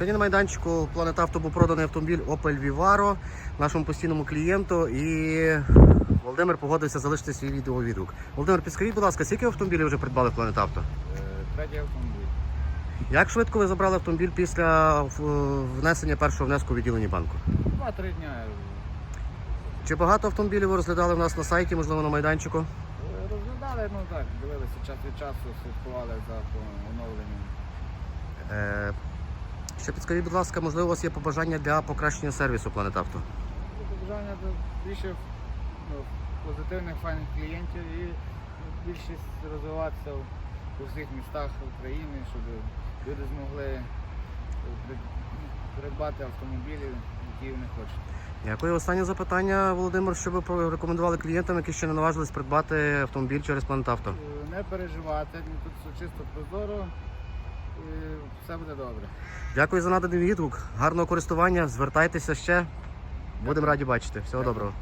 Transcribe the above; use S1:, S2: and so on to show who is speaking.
S1: Сьогодні на майданчику Планет Авто був проданий автомобіль Opel Vivaro нашому постійному клієнту і Володимир погодився залишити свій відеовідгук. Володимир, підскажіть, будь ласка, скільки автомобілів вже придбали в Планет Авто?
S2: Е, Третій автомобіль.
S1: Як швидко ви забрали автомобіль після е, внесення першого внеску у відділенні банку?
S2: Два-три дня.
S1: Чи багато автомобілів ви розглядали в нас на сайті, можливо, на майданчику?
S2: Е, Розглядали, ну так, дивилися час від часу, слідкували за оновленням.
S1: Е, ще підскажіть, будь ласка, можливо, у вас є побажання для покращення сервісу Планет Авто?
S2: Побажання до більше ну, позитивних файних клієнтів і більшість розвиватися в- у всіх містах України, щоб люди змогли при- придбати автомобілі, які вони хочуть.
S1: Дякую. Останнє запитання, Володимир, що ви порекомендували клієнтам, які ще не наважились придбати автомобіль через Планет Авто?
S2: Е, Не переживати, тут все чисто прозоро, все буде добре.
S1: Дякую за наданий відгук. Гарного користування. Звертайтеся ще. Будемо раді бачити. Всього доброго.